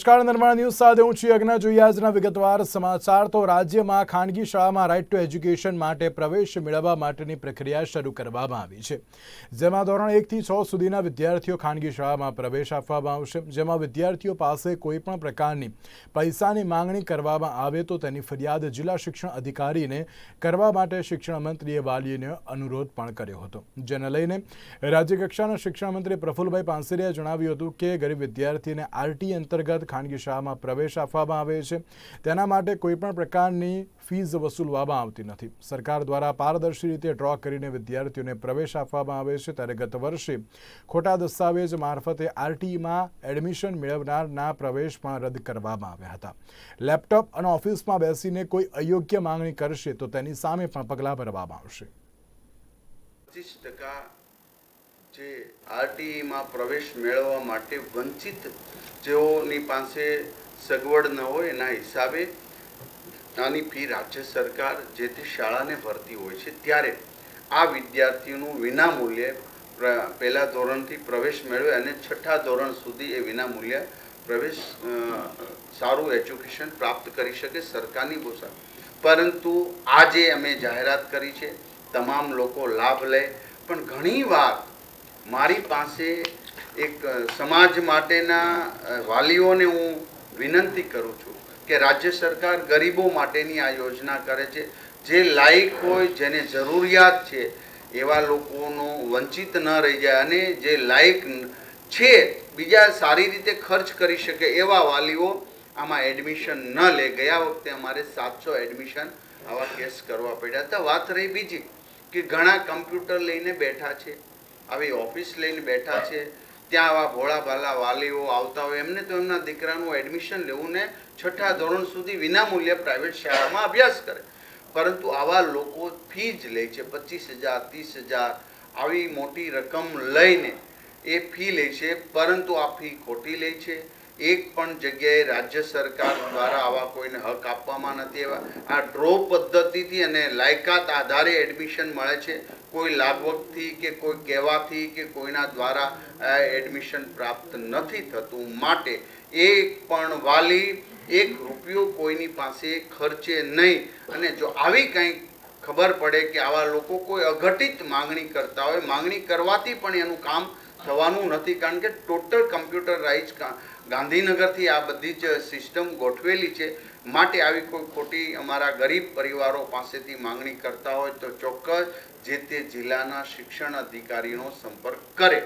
નમસ્કાર, નિર્માણ ન્યૂઝ સાથે હું છું યજ્ઞ. જોઈએ વિગતવાર સમાચાર. તો રાજ્યમાં ખાનગી શાળામાં રાઇટ ટુ એજ્યુકેશન માટે પ્રવેશ મેળવવા માટેની પ્રક્રિયા શરૂ કરવામાં આવી છે. જેમાં ધોરણ એકથી છ સુધીના વિદ્યાર્થીઓ ખાનગી શાળામાં પ્રવેશ આપવામાં આવશે. જેમાં વિદ્યાર્થીઓ પાસે કોઈપણ પ્રકારની પૈસાની માંગણી કરવામાં આવે તો તેની ફરિયાદ જિલ્લા શિક્ષણ અધિકારીને કરવા માટે શિક્ષણ મંત્રીએ વાલીઓને અનુરોધ પણ કર્યો હતો. જેને લઈને રાજ્યકક્ષાના શિક્ષણ મંત્રી પ્રફુલભાઈ પાનસેરિયાએ જણાવ્યું હતું કે ગરીબ વિદ્યાર્થીને આરટી અંતર્ગત ખાનગી શાળામાં પ્રવેશ આપવામાં આવે છે. તેના માટે કોઈપણ પ્રકારની ફીઝ વસૂલવામાં આવતી નથી. સરકાર દ્વારા પારદર્શી રીતે ડ્રો કરીને વિદ્યાર્થીઓને પ્રવેશ આપવામાં આવે છે ત્યારે ગત વર્ષે ખોટા દસ્તાવેજ મારફતે આરટીમાં એડમિશન મેળવનારના પ્રવેશ પણ રદ કરવામાં આવ્યા હતા. લેપટોપ અને ઓફિસમાં બેસીને કોઈ અયોગ્ય માંગણી કરશે તો તેની સામે પણ પગલાં ભરવામાં આવશે. પચીસ ટકા જે આરટીઈમાં પ્રવેશ મેળવવા માટે વંચિત જેઓની પાસે સગવડ ન હોય, એના હિસાબે આની ફી રાજ્ય સરકાર જે તે શાળાને ભરતી હોય છે. ત્યારે આ વિદ્યાર્થીઓનું વિનામૂલ્યે પહેલા ધોરણથી પ્રવેશ મેળવે અને છઠ્ઠા ધોરણ સુધી એ વિનામૂલ્યે પ્રવેશ સારું એજ્યુકેશન પ્રાપ્ત કરી શકે સરકારની પોશાક પરંતુ આજે અમે જાહેરાત કરી છે, તમામ લોકો લાભ લે. પણ ઘણીવાર મારી પાસે એક સમાજ માટેના વાલીઓને હું વિનંતી કરું છું કે રાજ્ય સરકાર ગરીબો માટેની આ યોજના કરે છે. જે લાયક હોય, જેને જરૂરિયાત છે, એવા લોકોનો વંચિત ન રહી જાય અને જે લાયક છે, બીજા સારી રીતે ખર્ચ કરી શકે એવા વાલીઓ આમાં એડમિશન ન લે. ગયા વખતે અમારે સાતસો એડમિશન આવા કેસ કરવા પડ્યા હતા. વાત રહી બીજી, કે ઘણા કમ્પ્યુટર લઈને બેઠા છે. આવી ઓફિસ લઈને બેઠા છે. ત્યાં આવા ભોળા ભાલા વાલીઓ આવતા હોય. એમને તો એમના દીકરાનું એડમિશન લેવું ને છઠ્ઠા ધોરણ સુધી વિનામૂલ્યે પ્રાઇવેટ શાળામાં અભ્યાસ કરે. પરંતુ આવા લોકો ફી જ લે છે, પચીસ હજાર, ત્રીસ હજાર, આવી મોટી રકમ લઈને એ ફી લે છે. પરંતુ આ ફી ખોટી લે છે. એક પણ જગ્યાએ રાજ્ય સરકાર દ્વારા આવા કોઈને હક આપવામાં નથી એવા આ ડ્રો પદ્ધતિથી અને લાયકાત આધારે એડમિશન મળે છે. કોઈ લાગવગથી કે કોઈ કહેવાથી કે કોઈના દ્વારા એડમિશન પ્રાપ્ત નથી થતું માટે એક પણ વાલી, એક રૂપિયો કોઈની પાસે ખર્ચે નહીં. અને જો આવી કંઈક ખબર પડે કે આવા લોકો કોઈ અઘટિત માંગણી કરતા હોય, માંગણી કરવાથી પણ એનું કામ થવાનું નથી, કારણ કે ટોટલ કમ્પ્યુટરાઇઝ ગાંધીનગરથી આ બધી જ સિસ્ટમ ગોઠવેલી છે. માટે આવી કોઈ ખોટી અમારા ગરીબ પરિવારો પાસેથી માંગણી કરતા હોય તો ચોક્કસ જે તે જિલ્લાના શિક્ષણ અધિકારીનો સંપર્ક કરે.